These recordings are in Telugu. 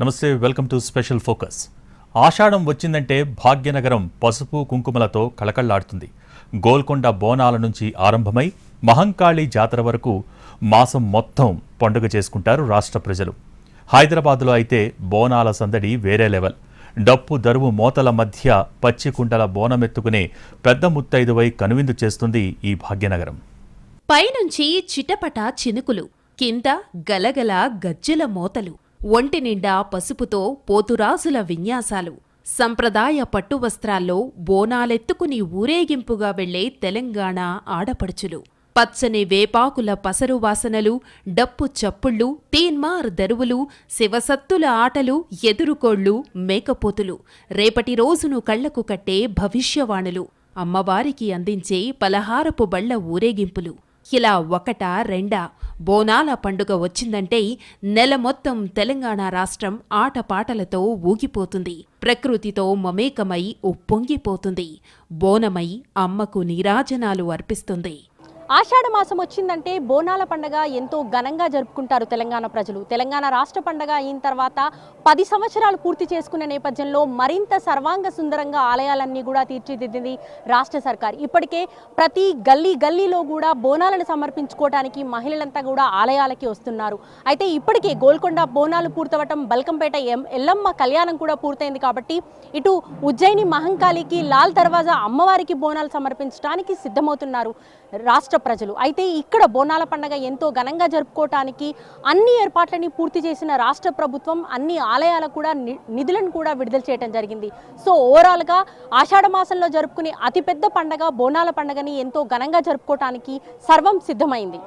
నమస్తే వెల్కమ్ టు స్పెషల్ ఫోకస్. ఆషాఢం వచ్చిందంటే భాగ్యనగరం పసుపు కుంకుమలతో కళకళ్ళాడుతుంది. గోల్కొండ బోనాల నుంచి ఆరంభమై మహంకాళి జాతర వరకు మాసం మొత్తం పండుగ చేసుకుంటారు రాష్ట్ర ప్రజలు. హైదరాబాద్లో అయితే బోనాల సందడి వేరే లెవెల్. డప్పు దరువు మోతల మధ్య పచ్చి కుండల బోనమెత్తుకునే పెద్ద ముత్తైదువై కనువిందు చేస్తుంది ఈ భాగ్యనగరం. పైనుంచి చిటపట చినుకులు కింద గలగల గజ్జల మోతలు. ఒంటి నిండా పసుపుతో పోతురాజుల విన్యాసాలు. సంప్రదాయ పట్టు వస్త్రాల్లో బోనాలెత్తుకుని ఊరేగింపుగా వెళ్ళే తెలంగాణ ఆడపడుచులు. పచ్చని వేపాకుల పసరు వాసనలు డప్పు చప్పుళ్ళు తీన్మార్ దరువులు శివసత్తుల ఆటలు ఎదురుకోళ్ళు మేకపోతులు. రేపటి రోజును కళ్ళకు కట్టే భవిష్యవాణులు. అమ్మవారికి అందించే పలహారపు బళ్ళ ఊరేగింపులు. ఇలా ఒకట రెండా? బోనాల పండుగ వచ్చిందంటే నెల మొత్తం తెలంగాణ రాష్ట్రం ఆటపాటలతో ఊగిపోతుంది. ప్రకృతితో మమేకమై ఉప్పొంగిపోతుంది. బోనమై అమ్మకు నీరాజనాలు అర్పిస్తుంది. ఆషాఢ మాసం వచ్చిందంటే బోనాల పండగ ఎంతో ఘనంగా జరుపుకుంటారు తెలంగాణ ప్రజలు. తెలంగాణ రాష్ట్ర పండగ అయిన తర్వాత పది సంవత్సరాలు పూర్తి చేసుకునే నేపథ్యంలో మరింత సర్వాంగ సుందరంగా ఆలయాలన్నీ కూడా తీర్చిదిద్దింది రాష్ట్ర సర్కార్. ఇప్పటికే ప్రతి గల్లీ గల్లీలో కూడా బోనాలను సమర్పించుకోవడానికి మహిళలంతా కూడా ఆలయాలకి వస్తున్నారు. అయితే ఇప్పటికే గోల్కొండ బోనాలు పూర్తవటం బల్కంపేట ఎం ఎల్లమ్మ కళ్యాణం కూడా పూర్తయింది కాబట్టి ఇటు ఉజ్జయిని మహంకాళికి లాల్ దర్వాజా అమ్మవారికి బోనాలు సమర్పించడానికి సిద్ధమవుతున్నారు. రాష్ట్ర ప్రజలు. అయితే ఇక్కడ బోనాల పండగ ఎంతో ఘనంగా జరుపుకోవటానికి అన్ని ఏర్పాట్లని పూర్తి చేసిన రాష్ట్ర ప్రభుత్వం అన్ని ఆలయాలకు కూడా ని- నిధులను కూడా విడుదల చేయడం జరిగింది. సో ఓవరాల్గా ఆషాఢ మాసంలో జరుపుకునే అతిపెద్ద పండగ బోనాల పండగని ఎంతో ఘనంగా జరుపుకోవటానికి సర్వం సిద్ధమైంది.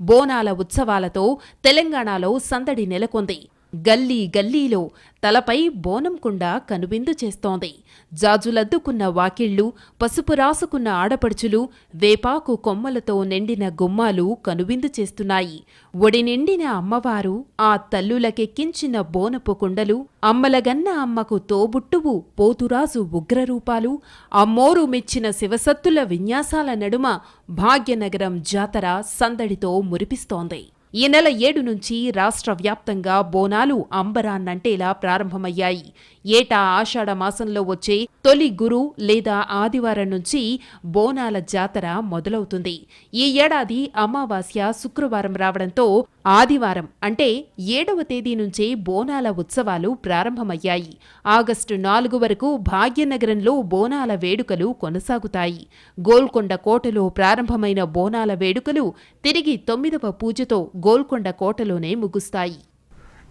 బోనాల ఉత్సవాలతో తెలంగాణలో సందడి నెలకొంది. గల్లీ గల్లీలో తలపై బోనం కుండ కనువిందు చేస్తోంది. జాజులద్దుకున్న వాకిళ్ళు పసుపు రాసుకున్న ఆడపడుచులు వేపాకు కొమ్మలతో నిండిన గుమ్మాలు కనువిందు చేస్తున్నాయి. ఒడి నిండిన అమ్మవారు ఆ తల్లులకెక్కించిన బోనపు కుండలు అమ్మలగన్న అమ్మకు తోబుట్టువు పోతురాజు ఉగ్రరూపాలు అమ్మోరు మెచ్చిన శివసత్తుల విన్యాసాల నడుమ భాగ్యనగరం జాతర సందడితో మురిపిస్తోంది. ఈ నెల ఏడు నుంచి రాష్ట్ర వ్యాప్తంగా బోనాలు అంబరాన్నంటేలా ప్రారంభమయ్యాయి. ఏటా ఆషాఢ మాసంలో వచ్చే తొలి గురు లేదా ఆదివారం నుంచి బోనాల జాతర మొదలవుతుంది. ఈ ఏడాది అమావాస్య శుక్రవారం రావడంతో ఆదివారం అంటే ఏడవ తేదీ నుంచే బోనాల ఉత్సవాలు ప్రారంభమయ్యాయి. ఆగస్టు నాలుగు వరకు భాగ్యనగరంలో బోనాల వేడుకలు కొనసాగుతాయి. గోల్కొండ కోటలో ప్రారంభమైన బోనాల వేడుకలు తిరిగి తొమ్మిదవ పూజతో గోల్కొండ కోటలోనే ముగుస్తాయి.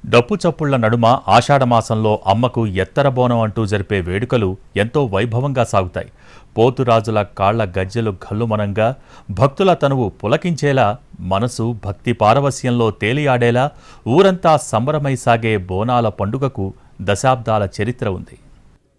డప్పు చప్పుళ్ళ నడుమ ఆషాఢమాసంలో అమ్మకు ఎత్తర బోనం అంటూ జరిపే వేడుకలు ఎంతో వైభవంగా సాగుతాయి. పోతురాజుల కాళ్ళ గజ్జెలు ఘల్లుమనంగా భక్తుల తనువు పులకించేలా మనసు భక్తి పారవస్యంలో తేలియాడేలా ఊరంతా సంబరమై సాగే బోనాల పండుగకు దశాబ్దాల చరిత్ర ఉంది.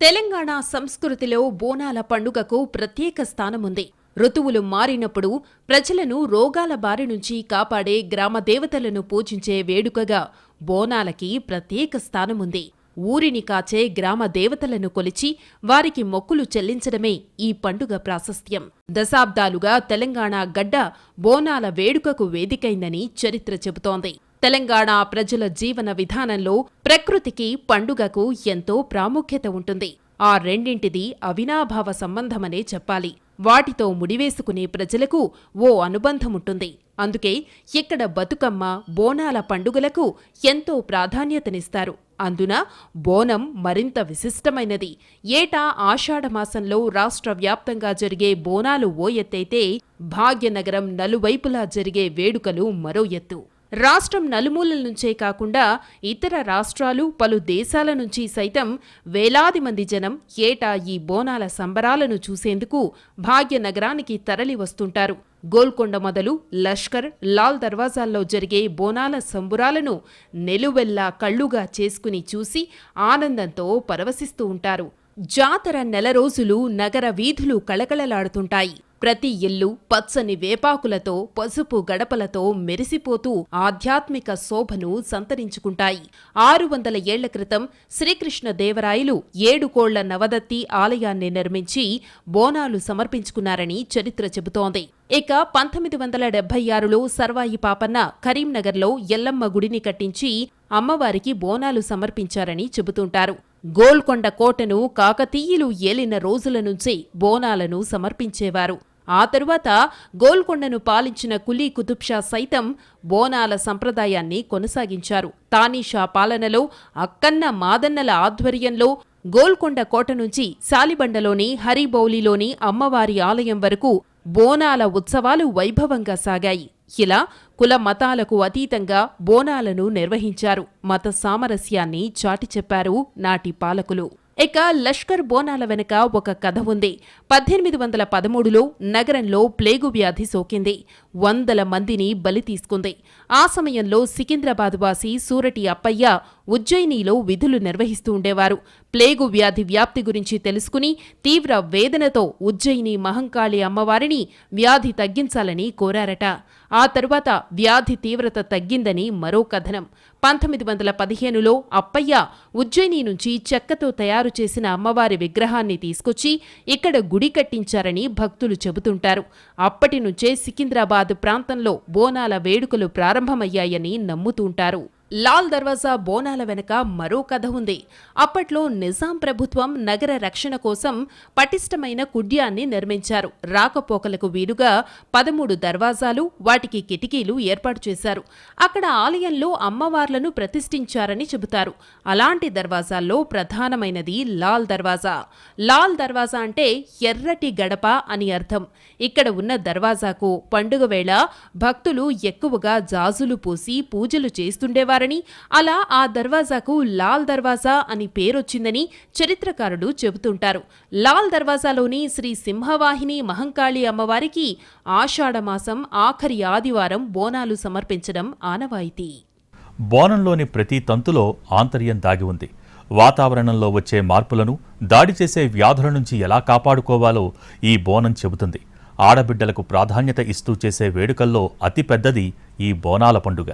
తెలంగాణ సంస్కృతిలో బోనాల పండుగకు ప్రత్యేక స్థానముంది. ఋతువులు మారినప్పుడు ప్రజలను రోగాల బారి నుంచి కాపాడే గ్రామ దేవతలను పూజించే వేడుకగా బోనాలకి ప్రత్యేక స్థానముంది. ఊరిని కాచే గ్రామ దేవతలను కొలిచి వారికి మొక్కులు చెల్లించడమే ఈ పండుగ ప్రాశస్త్యం. దశాబ్దాలుగా తెలంగాణ గడ్డ బోనాల వేడుకకు వేదికైందని చరిత్ర చెబుతోంది. తెలంగాణ ప్రజల జీవన విధానంలో ప్రకృతికి పండుగకు ఎంతో ప్రాముఖ్యత ఉంటుంది. ఆ రెండింటిది అవినాభావ సంబంధమనే చెప్పాలి. వాటితో ముడివేసుకునే ప్రజలకు ఓ అనుబంధముంటుంది. అందుకే ఇక్కడ బతుకమ్మ బోనాల పండుగలకు ఎంతో ప్రాధాన్యతనిస్తారు. అందున బోనం మరింత విశిష్టమైనది. ఏటా ఆషాఢమాసంలో రాష్ట్ర వ్యాప్తంగా జరిగే బోనాలు ఓ ఎత్తైతే భాగ్యనగరం నలువైపులా జరిగే వేడుకలు మరో ఎత్తు. రాష్ట్రం నలుమూలల నుంచే కాకుండా ఇతర రాష్ట్రాలు పలు దేశాల నుంచి సైతం వేలాది మంది జనం ఏటా ఈ బోనాల సంబరాలను చూసేందుకు భాగ్యనగరానికి తరలి వస్తుంటారు. గోల్కొండ మొదలు లష్కర్ లాల్ దర్వాజాల్లో జరిగే బోనాల సంబురాలను నెలువెల్లా కళ్ళుగా చేసుకుని చూసి ఆనందంతో పరవశిస్తూ ఉంటారు. జాతర నెల రోజులు నగర వీధులు కళకళలాడుతుంటాయి. ప్రతి ఇల్లు పచ్చని వేపాకులతో పసుపు గడపలతో మెరిసిపోతూ ఆధ్యాత్మిక శోభను సంతరించుకుంటాయి. ఆరు వందల ఏళ్ళ క్రితం శ్రీకృష్ణదేవరాయలు ఏడుకోళ్ళ నవదత్తి ఆలయాన్ని నిర్మించి బోనాలు సమర్పించుకున్నారని చరిత్ర చెబుతోంది. ఇక పంతొమ్మిది వందల డెబ్బై ఆరులో సర్వాయి పాపన్న కరీంనగర్లో ఎల్లమ్మ గుడిని కట్టించి అమ్మవారికి బోనాలు సమర్పించారని చెబుతుంటారు. గోల్కొండ కోటను కాకతీయులు ఏలిన రోజుల నుంచే బోనాలను సమర్పించేవారు. ఆ తరువాత గోల్కొండను పాలించిన కులీ కుతుబ్షా సైతం బోనాల సంప్రదాయాన్ని కొనసాగించారు. తానీషా పాలనలో అక్కన్న మాదన్నల ఆధ్వర్యంలో గోల్కొండ కోట నుంచి సాలిబండలోని హరిబౌలిలోని అమ్మవారి ఆలయం వరకు బోనాల ఉత్సవాలు వైభవంగా సాగాయి. ఇలా కుల మతాలకు అతీతంగా బోనాలను నిర్వహించారు. మత సామరస్యాన్ని చాటి చెప్పారు నాటి పాలకులు. ఇక లష్కర్ బోనాల వెనుక ఒక కథ ఉంది. పద్దెనిమిది వందల పదమూడులో నగరంలో ప్లేగు వ్యాధి సోకింది. వందల మందిని బలి తీసుకుంది. ఆ సమయంలో సికింద్రాబాద్ వాసి సూరటి అప్పయ్య ఉజ్జయినిలో విధులు నిర్వహిస్తూ ఉండేవారు. ప్లేగు వ్యాధి వ్యాప్తి గురించి తెలుసుకుని తీవ్ర వేదనతో ఉజ్జయిని మహంకాళి అమ్మవారిని వ్యాధి తగ్గించాలని కోరారట. ఆ తరువాత వ్యాధి తీవ్రత తగ్గిందని మరో కథనం. పంతొమ్మిది వందల పదిహేనులో అప్పయ్య ఉజ్జయిని నుంచి చెక్కతో తయారు చేసిన అమ్మవారి విగ్రహాన్ని తీసుకొచ్చి ఇక్కడ గుడి కట్టించారని భక్తులు చెబుతుంటారు. అప్పటి నుంచే సికింద్రాబాద్ ప్రాంతంలో బోనాల వేడుకలు ప్రారంభమయ్యాయని నమ్ముతుంటారు లాల్ దర్వాజా బోనాల వెనుక మరో కథ ఉంది. అప్పట్లో నిజాం ప్రభుత్వం నగర రక్షణ కోసం పటిష్టమైన కుడ్యాన్ని నిర్మించారు. రాకపోకలకు వీలుగా పదమూడు దర్వాజాలు వాటికి కిటికీలు ఏర్పాటు చేశారు. అక్కడ ఆలయంలో అమ్మవార్లను ప్రతిష్ఠించారని చెబుతారు. అలాంటి దర్వాజాల్లో ప్రధానమైనది లాల్ దర్వాజా. లాల్ దర్వాజా అంటే ఎర్రటి గడప అని అర్థం. ఇక్కడ ఉన్న దర్వాజాకు పండుగ వేళ భక్తులు ఎక్కువగా జాజులు పూసి పూజలు చేస్తుండేవారు. చేశారని అలా ఆ దర్వాజాకు లాల్ దర్వాజా అని పేరొచ్చిందని చరిత్రకారుడు చెబుతుంటారు. లాల్ దర్వాజాలోని శ్రీ సింహవాహిని మహంకాళి అమ్మవారికి ఆషాఢమాసం ఆఖరి ఆదివారం బోనాలు సమర్పించడం ఆనవాయితీ. బోనంలోని ప్రతి తంతులో ఆంతర్యం దాగి ఉంది. వాతావరణంలో వచ్చే మార్పులను దాడి చేసే వ్యాధుల నుంచి ఎలా కాపాడుకోవాలో ఈ బోనం చెబుతుంది. ఆడబిడ్డలకు ప్రాధాన్యత ఇస్తూ చేసే వేడుకల్లో అతిపెద్దది ఈ బోనాల పండుగ.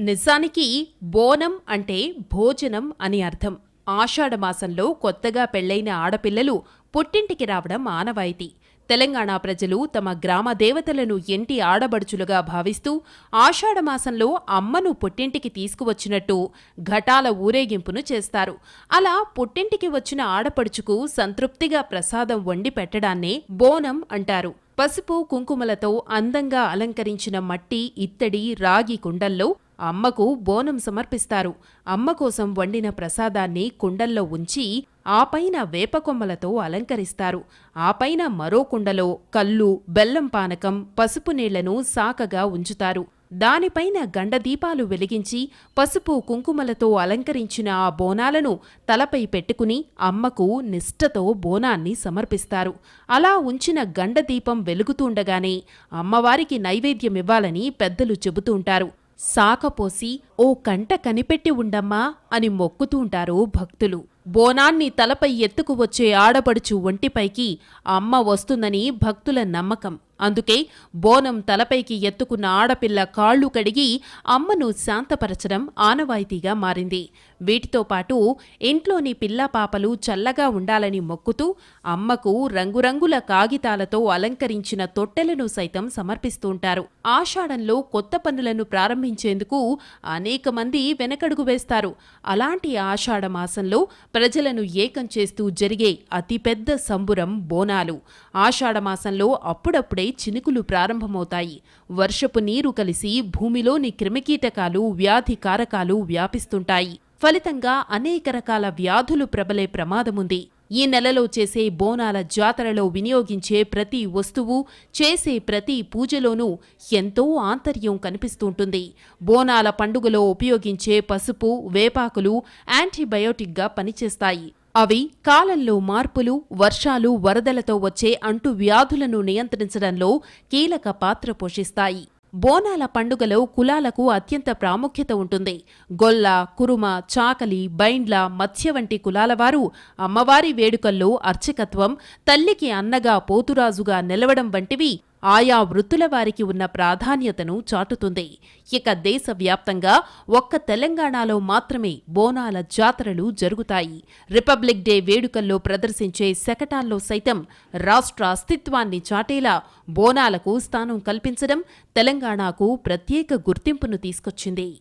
నిజానికి బోనం అంటే భోజనం అని అర్థం. ఆషాఢమాసంలో కొత్తగా పెళ్ళైన ఆడపిల్లలు పుట్టింటికి రావడం ఆనవాయితీ తెలంగాణ ప్రజలు తమ గ్రామ దేవతలను ఎంటి ఆడబడుచులుగా భావిస్తూ ఆషాఢమాసంలో అమ్మను పుట్టింటికి తీసుకువచ్చినట్టు ఘటాల ఊరేగింపును చేస్తారు. అలా పుట్టింటికి వచ్చిన ఆడపడుచుకు సంతృప్తిగా ప్రసాదం వండి పెట్టడాన్నే బోనం అంటారు. పసుపు కుంకుమలతో అందంగా అలంకరించిన మట్టి ఇత్తడి రాగి కుండల్లో అమ్మకు బోనం సమర్పిస్తారు. అమ్మ కోసం వండిన ప్రసాదాన్ని కుండల్లో ఉంచి ఆపైన వేపకొమ్మలతో అలంకరిస్తారు. ఆపైన మరో కుండలో కల్లు బెల్లం పానకం పసుపు నీళ్ళను సాకగా ఉంచుతారు. దానిపైన గండదీపాలు వెలిగించి పసుపు కుంకుమలతో అలంకరించిన ఆ బోనాలను తలపై పెట్టుకుని అమ్మకు నిష్ఠతో బోనాన్ని సమర్పిస్తారు. అలా ఉంచిన గండదీపం వెలుగుతుండగానే అమ్మవారికి నైవేద్యమివ్వాలని పెద్దలు చెబుతుంటారు సాకపోసి ఓ కంట కనిపెట్టి ఉండమ్మా అని మొక్కుతుంటారు భక్తులు. బోనాన్ని తలపై ఎత్తుకు వచ్చే ఆడపడుచు ఒంటిపైకి అమ్మ వస్తుందని భక్తుల నమ్మకం. అందుకే బోనం తలపైకి ఎత్తుకున్న ఆడపిల్ల కాళ్ళు కడిగి అమ్మను శాంతపరచడం ఆనవాయితీగా మారింది. వీటితో పాటు ఇంట్లోని పిల్ల పాపలు చల్లగా ఉండాలని మొక్కుతూ అమ్మకు రంగురంగుల కాగితాలతో అలంకరించిన తొట్టెలను సైతం సమర్పిస్తుంటారు ఆషాఢంలో కొత్త పనులను ప్రారంభించేందుకు అనేక మంది వెనకడుగు వేస్తారు. అలాంటి ఆషాఢ మాసంలో ప్రజలను ఏకం చేస్తూ జరిగే అతిపెద్ద సంబురం బోనాలు. ఆషాఢ మాసంలో అప్పుడప్పుడే చినుకులు ప్రారంభమవుతాయి. వర్షపు నీరు కలిసి భూమిలోని క్రిమికీటకాలు వ్యాధి కారకాలు వ్యాపిస్తుంటాయి. ఫలితంగా అనేక రకాల వ్యాధులు ప్రబలే ప్రమాదముంది. ఈ నెలలో చేసే బోనాల జాతరలో వినియోగించే ప్రతి వస్తువు చేసే ప్రతి పూజలోనూ ఎంతో ఆంతర్యం కనిపిస్తుంటుంది. బోనాల పండుగలో ఉపయోగించే పసుపు వేపాకులు యాంటీబయోటిక్గా పనిచేస్తాయి. అవి కాలంలో మార్పులు వర్షాలు వరదలతో వచ్చే అంటు వ్యాధులను నియంత్రించడంలో కీలక పాత్ర పోషిస్తాయి. బోనాల పండుగలో కులాలకు అత్యంత ప్రాముఖ్యత ఉంటుంది. గొల్ల కురుమ చాకలి బైండ్ల మత్స్య వంటి కులాలవారు అమ్మవారి వేడుకల్లో అర్చకత్వం తల్లికి అన్నగా పోతురాజుగా నిలవడం వంటివి ఆయా వృత్తుల వారికి ఉన్న ప్రాధాన్యతను చాటుతుంది. ఇక దేశవ్యాప్తంగా ఒక్క తెలంగాణలో మాత్రమే బోనాల జాతరలు జరుగుతాయి. రిపబ్లిక్ డే వేడుకల్లో ప్రదర్శించే శకటాల్లో సైతం రాష్ట్ర అస్తిత్వాన్ని చాటేలా బోనాలకు స్థానం కల్పించడం తెలంగాణకు ప్రత్యేక గుర్తింపును తీసుకొచ్చింది.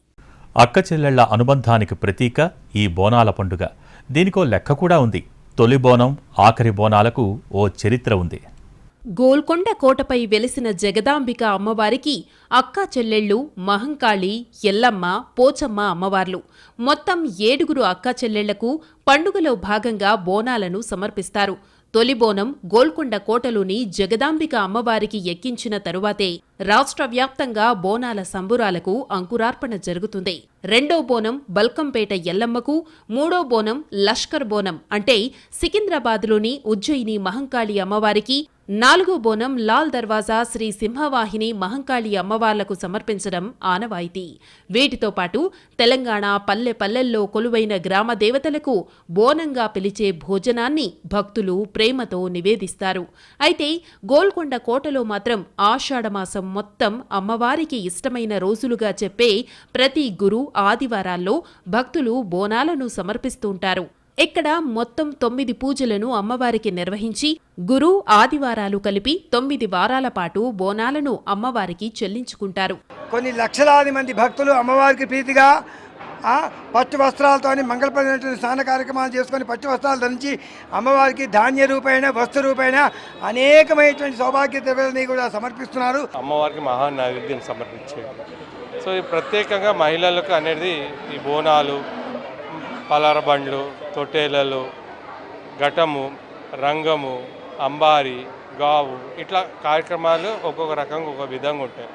అక్కచెల్లెళ్ళ అనుబంధానికి ప్రతీక ఈ బోనాల పండుగ. దీనికో లెక్క కూడా ఉంది. తొలి బోనం ఆఖరి బోనాలకు ఓ చరిత్ర ఉంది. గోల్కొండ కోటపై వెలిసిన జగదాంబిక అమ్మవారికి అక్కా చెల్లెళ్ళు మహంకాళి ఎల్లమ్మ పోచమ్మ అమ్మవార్లు. మొత్తం ఏడుగురు అక్కా చెల్లెళ్ళకు పండుగలో భాగంగా బోనాలను సమర్పిస్తారు. తొలి బోనం గోల్కొండ కోటలోని జగదాంబిక అమ్మవారికి ఎక్కించిన తరువాతే రాష్ట్ర వ్యాప్తంగా బోనాల సంబురాలకు అంకురార్పణ జరుగుతుంది. రెండో బోనం బల్కంపేట ఎల్లమ్మకు మూడో బోనం లష్కర్ బోనం అంటే సికింద్రాబాద్లోని ఉజ్జయిని మహంకాళి అమ్మవారికి నాలుగో బోనం లాల్ దర్వాజా శ్రీ సింహవాహిని మహంకాళి అమ్మవార్లకు సమర్పించడం ఆనవాయితీ. వీటితో పాటు తెలంగాణ పల్లె పల్లెల్లో కొలువైన గ్రామ దేవతలకు బోనంగా పిలిచే భోజనాన్ని భక్తులు ప్రేమతో నివేదిస్తారు. అయితే గోల్కొండ కోటలో మాత్రం ఆషాఢమాసం మొత్తం అమ్మవారికి ఇష్టమైన రోజులుగా చెప్పే ప్రతి గురు ఆదివారాల్లో భక్తులు బోనాలను సమర్పిస్తుంటారు ఇక్కడ మొత్తం తొమ్మిది పూజలను అమ్మవారికి నిర్వహించి గురు ఆదివారాలు కలిపి తొమ్మిది వారాల పాటు బోనాలను అమ్మవారికి చెల్లించుకుంటారు. కొన్ని లక్షలాది మంది భక్తులు అమ్మవారికి ప్రీతిగా పట్టు వస్త్రాలతోని మంగళప్రదమైనటువంటి స్నాన కార్యక్రమాలు చేసుకొని పట్టు వస్త్రాలు ధరించి అమ్మవారికి ధాన్య రూపేణ వస్తు రూపేణ అనేకమైనటువంటి సౌభాగ్య ద్రవ్యాలని కూడా సమర్పిస్తున్నారు. అమ్మవారికి మహా నైవేద్యం సమర్పించేది. సో ఈ ప్రత్యేకంగా మహిళలకు అనేది ఈ బోనాలు పలార బండ్లు తొట్టేలలు ఘటము రంగము అంబారి గావు ఇట్లా కార్యక్రమాలు ఒక్కొక్క రకంగా ఒక విధంగా ఉంటాయి.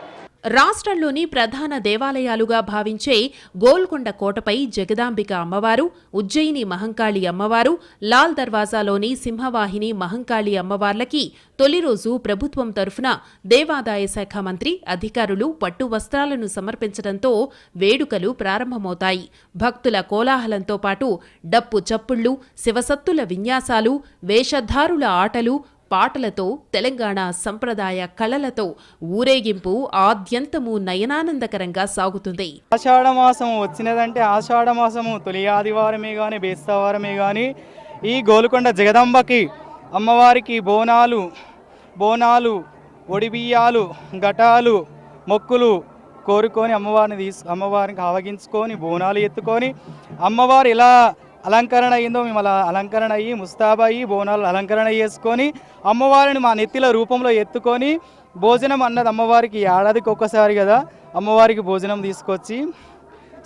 రాష్ట్రంలోని ప్రధాన దేవాలయాలుగా భావించే గోల్కొండ కోటపై జగదాంబిక అమ్మవారు ఉజ్జయిని మహంకాళి అమ్మవారు లాల్ దర్వాజాలోని సింహవాహిని మహంకాళి అమ్మవార్లకి తొలి రోజు ప్రభుత్వం తరఫున దేవాదాయ శాఖ మంత్రి అధికారులు పట్టు వస్త్రాలను సమర్పించడంతో వేడుకలు ప్రారంభమవుతాయి. భక్తుల కోలాహలంతో పాటు డప్పు చప్పుళ్ళు శివసత్తుల విన్యాసాలు వేషధారుల ఆటలు పాటలతో తెలంగాణ సంప్రదాయ కళలతో ఊరేగింపు ఆద్యంతము నయనానందకరంగా సాగుతుంది. ఆషాఢ మాసం వచ్చినదంటే ఆషాఢ మాసము. తొలి ఆదివారమే కానీ బేస్తవారమే కానీ ఈ గోల్కొండ జగదంబకి అమ్మవారికి బోనాలు బోనాలు ఒడిబియ్యాలు ఘటాలు మొక్కులు కోరుకొని అమ్మవారిని తీసు అమ్మవారిని ఆవగించుకొని బోనాలు ఎత్తుకొని అమ్మవారు ఇలా అలంకరణ అయ్యిందో మేము అలా అలంకరణ అయ్యి ముస్తాబయ్యి బోనాలు అలంకరణ చేసుకొని అమ్మవారిని మా నెత్తిల రూపంలో ఎత్తుకొని భోజనం అన్నది అమ్మవారికి ఏడాదికి ఒక్కసారి కదా అమ్మవారికి భోజనం తీసుకొచ్చి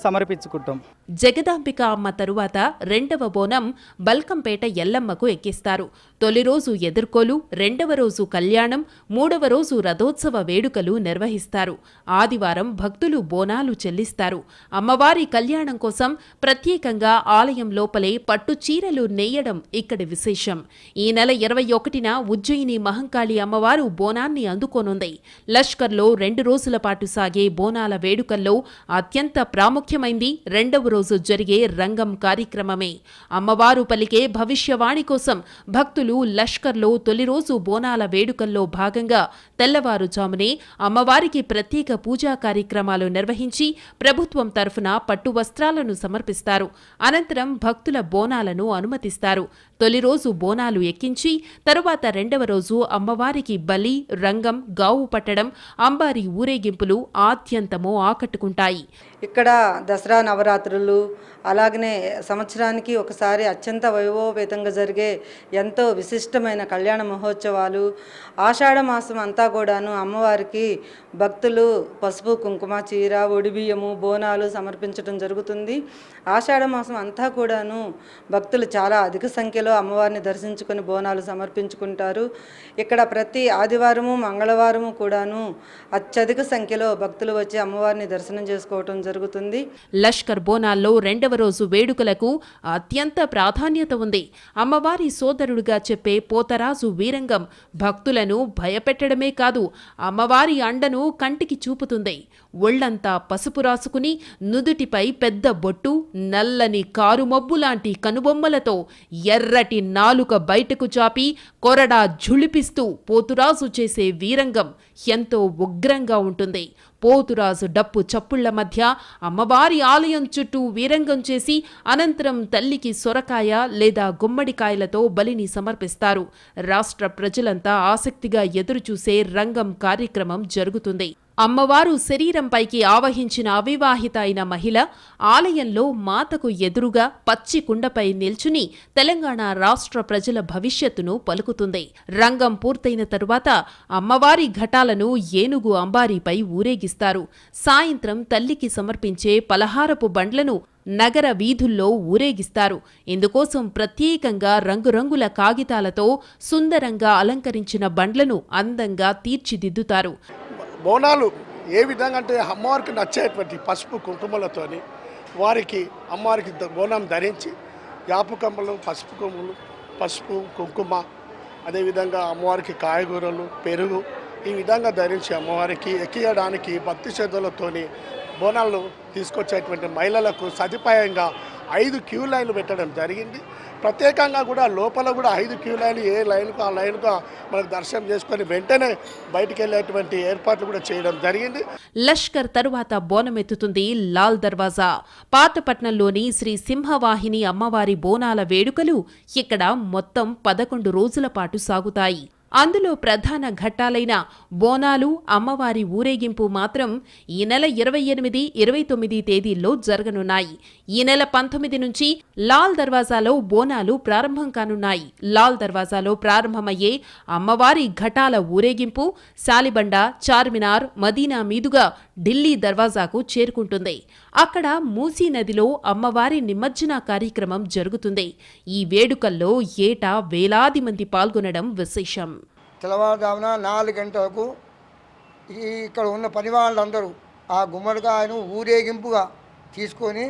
సమర్పించుకుంటాం. జగదాంబిక అమ్మ తరువాత రెండవ బోనం బల్కంపేట ఎల్లమ్మకు ఎక్కిస్తారు. తొలి రోజు ఎదుర్కోలు రెండవ రోజు కళ్యాణం మూడవ రోజు రథోత్సవ వేడుకలు నిర్వహిస్తారు. ఆదివారం భక్తులు బోనాలు చెల్లిస్తారు. అమ్మవారి కళ్యాణం కోసం ప్రత్యేకంగా ఆలయం లోపలే పట్టు చీరలు నేయడం ఇక్కడి విశేషం. ఈ నెల ఇరవై ఒకటిన ఉజ్జయిని మహంకాళి అమ్మవారు బోనాన్ని అందుకోనుంది. లష్కర్లో రెండు రోజుల పాటు సాగే బోనాల వేడుకల్లో అత్యంత ప్రాముఖ్యమైంది రెండవ రోజు జరిగే రంగం కార్యక్రమమే. అమ్మవారు పలికే భవిష్యవాణి కోసం భక్తులు లష్కర్లో తొలి రోజు బోనాల వేడుకల్లో భాగంగా తెల్లవారుజామునే అమ్మవారికి ప్రత్యేక పూజా కార్యక్రమాలు నిర్వహించి ప్రభుత్వం తరఫున పట్టు వస్త్రాలను సమర్పిస్తారు. అనంతరం భక్తుల బోనాలను అనుమతిస్తారు. తొలి రోజు బోనాలు ఎక్కించి తరువాత రెండవ రోజు అమ్మవారికి బలి రంగం గావు పట్టడం అంబారి ఊరేగింపులు ఆద్యంతమో ఆకట్టుకుంటాయి. ఇక్కడ దసరా నవరాత్రులు అలాగనే సంవత్సరానికి ఒకసారి అత్యంత వైభవపేతంగా జరిగే ఎంతో విశిష్టమైన కళ్యాణ మహోత్సవాలు ఆషాఢ మాసం అంతా కూడాను అమ్మవారికి భక్తులు పసుపు కుంకుమ చీర ఒడిబియ్యము బోనాలు సమర్పించడం జరుగుతుంది. ఆషాఢ మాసం అంతా కూడాను భక్తులు చాలా అధిక సంఖ్యలో అమ్మవారిని దర్శించుకొని బోనాలు సమర్పించుకుంటారు. ఇక్కడ ప్రతి ఆదివారము మంగళవారము కూడాను అత్యధిక సంఖ్యలో భక్తులు వచ్చి అమ్మవారిని దర్శనం చేసుకోవటం జరుగుతుంది. లష్కర్ బోనాల్లో రెండవ రోజు వేడుకలకు అత్యంత ప్రాధాన్యత ఉంది. అమ్మవారి సోదరుడుగా చెప్పే పోతరాజు వీరంగం భక్తులను భయపెట్టడమే కాదు అమ్మవారి అండను కంటికి చూపుతుంది. ఒళ్ళంతా పసుపు రాసుకుని నుదుటిపై పెద్ద బొట్టు నల్లని కారుమబ్బు లాంటి కనుబొమ్మలతో ఎర్రటి నాలుక బయటకు చాపి కొరడా ఝుళిపిస్తూ పోతురాజు చేసే వీరంగం ఎంతో ఉగ్రంగా ఉంటుంది. పోతురాజు డప్పు చప్పుళ్ళ మధ్య అమ్మవారి ఆలయం చుట్టూ వీరంగం చేసి అనంతరం తల్లికి సొరకాయ లేదా గుమ్మడికాయలతో బలిని సమర్పిస్తారు. రాష్ట్ర ప్రజలంతా ఆసక్తిగా ఎదురుచూసే రంగం కార్యక్రమం జరుగుతుంది. అమ్మవారు శరీరంపైకి ఆవహించిన అవివాహిత అయిన మహిళ ఆలయంలో మాతకు ఎదురుగా పచ్చి కుండపై నిల్చుని తెలంగాణ రాష్ట్ర ప్రజల భవిష్యత్తును పలుకుతుంది. రంగం పూర్తయిన తరువాత అమ్మవారి ఘటాలను ఏనుగు అంబారీపై ఊరేగిస్తారు. సాయంత్రం తల్లికి సమర్పించే పలహారపు బండ్లను నగర వీధుల్లో ఊరేగిస్తారు. ఇందుకోసం ప్రత్యేకంగా రంగురంగుల కాగితాలతో సుందరంగా అలంకరించిన బండ్లను అందంగా తీర్చిదిద్దుతారు. బోనాలు ఏ విధంగా అంటే అమ్మవారికి నచ్చేటువంటి పసుపు కుంకుమలతోని వారికి అమ్మవారికి ద- బోనం ధరించి యాపకమ్మలు పసుపు కొమ్ములు పసుపు కుంకుమ అదేవిధంగా అమ్మవారికి కాయగూరలు పెరుగు ఈ విధంగా ధరించి అమ్మవారికి ఎక్కియడానికి భక్తి శ్రద్ధలతోని బోనాలు తీసుకొచ్చేటువంటి మహిళలకు సదుపాయంగా ఐదు క్యూ లైన్లు పెట్టడం జరిగింది. ప్రత్యేకంగా కూడా లోపల కూడా ఐదు క్యూ లైన్లు ఏ లైన్కు ఆ లైన్కు మనకు దర్శనం చేసుకొని వెంటనే బయటికి వెళ్ళేటువంటి ఏర్పాట్లు కూడా చేయడం జరిగింది. లష్కర్ తరువాత బోనమెత్తుతుంది లాల్ దర్వాజా. పాతపట్నంలోని శ్రీ సింహవాహిని అమ్మవారి బోనాల వేడుకలు ఇక్కడ మొత్తం పదకొండు రోజుల పాటు సాగుతాయి. అందులో ప్రధాన ఘట్టాలైన బోనాలు అమ్మవారి ఊరేగింపు మాత్రం ఈ నెల ఇరవై ఎనిమిది ఇరవై తొమ్మిది తేదీల్లో జరగనున్నాయి. ఈ నెల పంతొమ్మిది నుంచి లాల్ దర్వాజాలో బోనాలు ప్రారంభం కానున్నాయి. లాల్ దర్వాజాలో ప్రారంభమయ్యే అమ్మవారి ఘటాల ఊరేగింపు శాలిబండ చార్మినార్ మదీనా మీదుగా ఢిల్లీ దర్వాజాకు చేరుకుంటుంది. అక్కడ మూసీ నదిలో అమ్మవారి నిమజ్జన కార్యక్రమం జరుగుతుంది. ఈ వేడుకల్లో ఏటా వేలాది మంది పాల్గొనడం విశేషం. తెల్లవారుజామున నాలుగు గంటలకు ఇక్కడ ఉన్న పని వాళ్ళందరూ ఆ గుమ్మడికాయను ఊరేగింపుగా తీసుకొని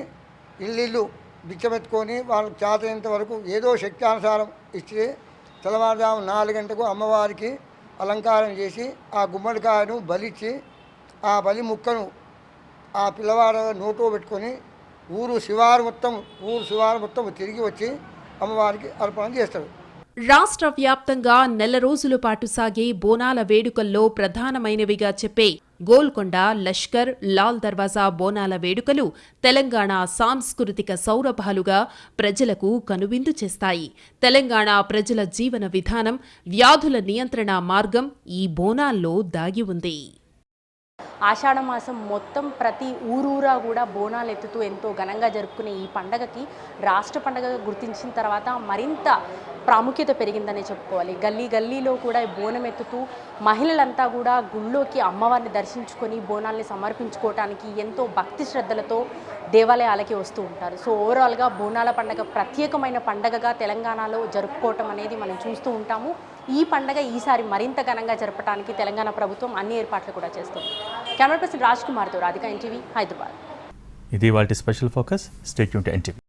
ఇల్లు బిచ్చమెత్తుకొని వాళ్ళకి చేతనంత వరకు ఏదో శక్త్యానుసారం ఇచ్చి తెల్లవారుజాము నాలుగు గంటకు అమ్మవారికి అలంకారం చేసి ఆ గుమ్మడికాయను బలిచ్చి ఆ బలి ముక్కను ఆ పిల్లవాడు నోటు పెట్టుకొని ఊరు శివారు మొత్తం ఊరు శివారు మొత్తం తిరిగి వచ్చి అమ్మవారికి అర్పణ చేస్తాడు. రాష్ట్ర వ్యాప్తంగా నెల రోజుల పాటు సాగే బోనాల వేడుకల్లో ప్రధానమైనవిగా చెప్పే గోల్కొండ లష్కర్ లాల్ దర్వాజా బోనాల వేడుకలు తెలంగాణ సాంస్కృతిక సౌరభాలుగా ప్రజలకు కనువిందు చేస్తాయి. తెలంగాణ ప్రజల జీవన విధానం వ్యాధుల నియంత్రణ మార్గం ఈ బోనాల్లో దాగి ఉంది. ఆషాఢ మాసం మొత్తం ప్రతి ఊరూరా కూడా బోనాలు ఎత్తుతూ ఎంతో ఘనంగా జరుపుకునే ఈ పండగకి రాష్ట్ర పండగగా గుర్తించిన తర్వాత మరింత ప్రాముఖ్యత పెరిగిందనే చెప్పుకోవాలి. గల్లీ గల్లీలో కూడా బోనం ఎత్తుతూ మహిళలంతా కూడా గుళ్ళోకి అమ్మవారిని దర్శించుకొని బోనాల్ని సమర్పించుకోవటానికి ఎంతో భక్తి శ్రద్ధలతో దేవాలయాలకి వస్తూ ఉంటారు. సో ఓవరాల్గా బోనాల పండగ ప్రత్యేకమైన పండగగా తెలంగాణలో జరుపుకోవటం అనేది మనం చూస్తూ ఉంటాము. ఈ పండగ ఈసారి మరింత ఘనంగా జరపడానికి తెలంగాణ ప్రభుత్వం అన్ని ఏర్పాట్లు కూడా చేస్తుంది. కెమెరా పర్సన్ రాజ్ కుమార్తో రాధిక ఎన్టీవీ హైదరాబాద్. ఇది వాటి స్పెషల్ ఫోకస్. Stay tune NTV.